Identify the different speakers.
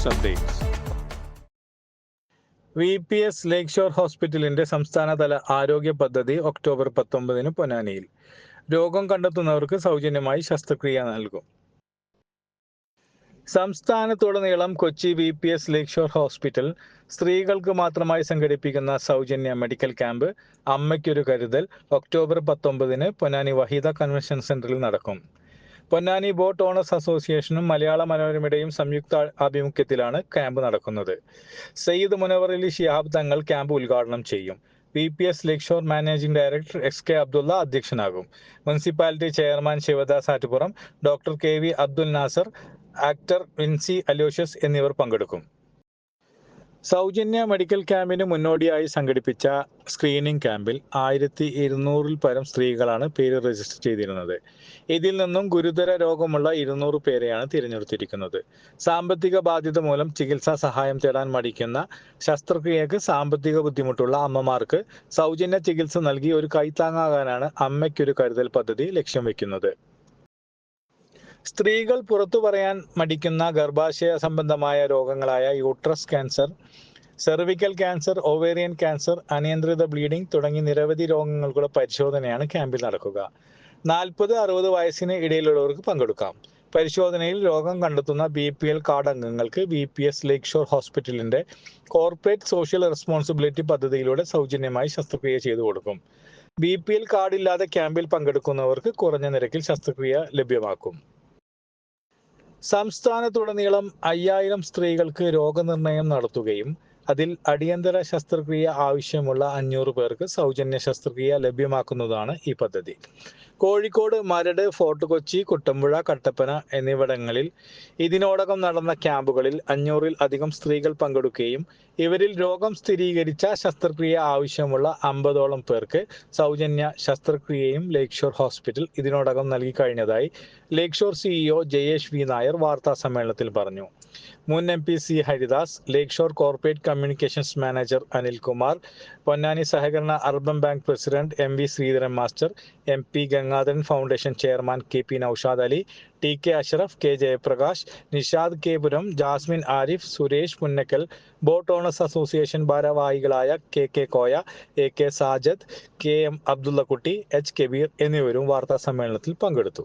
Speaker 1: News updates V P S lake shore ഹോസ്പിറ്റലിന്റെ സംസ്ഥാനതല ആരോഗ്യ പദ്ധതി ഒക്ടോബർ പത്തൊമ്പതിന് പൊന്നാനിയിൽ. രോഗം കണ്ടെത്തുന്നവർക്ക് സൗജന്യമായി ശസ്ത്രക്രിയ നൽകും. സംസ്ഥാനത്തുടനീളം Kochi V P S lake shore hospital സ്ത്രീകൾക്ക് മാത്രമായി സംഘടിപ്പിക്കുന്ന സൗജന്യ മെഡിക്കൽ ക്യാമ്പ് അമ്മയ്ക്കൊരു കരുതൽ ഒക്ടോബർ പത്തൊമ്പതിന് പൊന്നാനി വഹീദ കൺവെൻഷൻ സെന്ററിൽ നടക്കും. പൊന്നാനി ബോട്ട് ഓണേഴ്സ് അസോസിയേഷനും മലയാള മനോരമയുടെയും സംയുക്ത ആഭിമുഖ്യത്തിലാണ് ക്യാമ്പ് നടക്കുന്നത്. സയ്യിദ് മുനവർ അലി ഷിഹാബ് തങ്ങൾ ക്യാമ്പ് ഉദ്ഘാടനം ചെയ്യും. P P S lakeshore managing director X K Abdulla അധ്യക്ഷനാകും. Municipality chairman Sivadas Attupuram doctor K V Abdul Nasar actor Vincy Aloshious എന്നിവർ പങ്കെടുക്കും. സൗജന്യ മെഡിക്കൽ ക്യാമ്പിന് മുന്നോടിയായി സംഘടിപ്പിച്ച സ്ക്രീനിംഗ് ക്യാമ്പിൽ ആയിരത്തി ഇരുന്നൂറിൽ പരം സ്ത്രീകളാണ് പേര് രജിസ്റ്റർ ചെയ്തിരുന്നത്. ഇതിൽ നിന്നും ഗുരുതര രോഗമുള്ള ഇരുന്നൂറ് പേരെയാണ് തിരഞ്ഞെടുത്തിരിക്കുന്നത്. സാമ്പത്തിക ബാധ്യത മൂലം ചികിത്സാ സഹായം തേടാൻ മടിക്കുന്ന ശസ്ത്രക്രിയക്ക് സാമ്പത്തിക ബുദ്ധിമുട്ടുള്ള അമ്മമാർക്ക് സൗജന്യ ചികിത്സ നൽകി ഒരു കൈത്താങ്ങാകാനാണ് അമ്മയ്ക്കൊരു കരുതൽ പദ്ധതി ലക്ഷ്യം വെക്കുന്നത്. സ്ത്രീകൾ പുറത്തു പറയാൻ മടിക്കുന്ന ഗർഭാശയ സംബന്ധമായ രോഗങ്ങളായ uterus cancer cervical cancer ovarian cancer അനിയന്ത്രിത bleeding തുടങ്ങി നിരവധി രോഗങ്ങൾക്കുള്ള പരിശോധനയാണ് ക്യാമ്പിൽ നടക്കുക. നാൽപ്പത് അറുപത് വയസ്സിന് ഇടയിലുള്ളവർക്ക് പങ്കെടുക്കാം. പരിശോധനയിൽ രോഗം കണ്ടെത്തുന്ന ബി പി എൽ കാർഡ് അംഗങ്ങൾക്ക് B P S lake shore ഹോസ്പിറ്റലിന്റെ കോർപ്പറേറ്റ് സോഷ്യൽ റെസ്പോൺസിബിലിറ്റി പദ്ധതിയിലൂടെ സൗജന്യമായി ശസ്ത്രക്രിയ ചെയ്തു കൊടുക്കും. ബി പി എൽ കാർഡ് ഇല്ലാതെ ക്യാമ്പിൽ പങ്കെടുക്കുന്നവർക്ക് കുറഞ്ഞ നിരക്കിൽ ശസ്ത്രക്രിയ ലഭ്യമാക്കും. സംസ്ഥാനത്തുടനീളം അയ്യായിരം സ്ത്രീകൾക്ക് രോഗനിർണയം നടത്തുകയും അതിൽ അടിയന്തര ശസ്ത്രക്രിയ ആവശ്യമുള്ള അഞ്ഞൂറ് പേർക്ക് സൗജന്യ ശസ്ത്രക്രിയ ലഭ്യമാക്കുന്നതാണ് ഈ പദ്ധതി. കോഴിക്കോട് മരട് ഫോർട്ട് കൊച്ചി കുട്ടമ്പുഴ കട്ടപ്പന എന്നിവിടങ്ങളിൽ ഇതിനോടകം നടന്ന ക്യാമ്പുകളിൽ അഞ്ഞൂറിൽ അധികം സ്ത്രീകൾ പങ്കെടുക്കുകയും ഇവരിൽ രോഗം സ്ഥിരീകരിച്ച ശസ്ത്രക്രിയ ആവശ്യമുള്ള അമ്പതോളം പേർക്ക് സൗജന്യ ശസ്ത്രക്രിയയും ലേക് ഷോർ ഹോസ്പിറ്റൽ ഇതിനോടകം നൽകി കഴിഞ്ഞതായി lake shore CEO Jayesh V Nair വാർത്താ സമ്മേളനത്തിൽ പറഞ്ഞു. മുൻ M P C Haridas lake shore corporate communications manager Anilkumar Ponnani സഹകരണ urban bank president M V Sreedharan master M P Gangadharan foundation chairman K P Noushad Ali T K Ashraf K Jayaprakash Nishad K Puram Jasmine Arif Suresh Punnakkal boat owners association ഭാരവാഹികളായ K K Koya A K Sajad K M Abdullakutty H Kabir എന്നിവരും വാർത്താ സമ്മേളനത്തിൽ പങ്കെടുത്തു.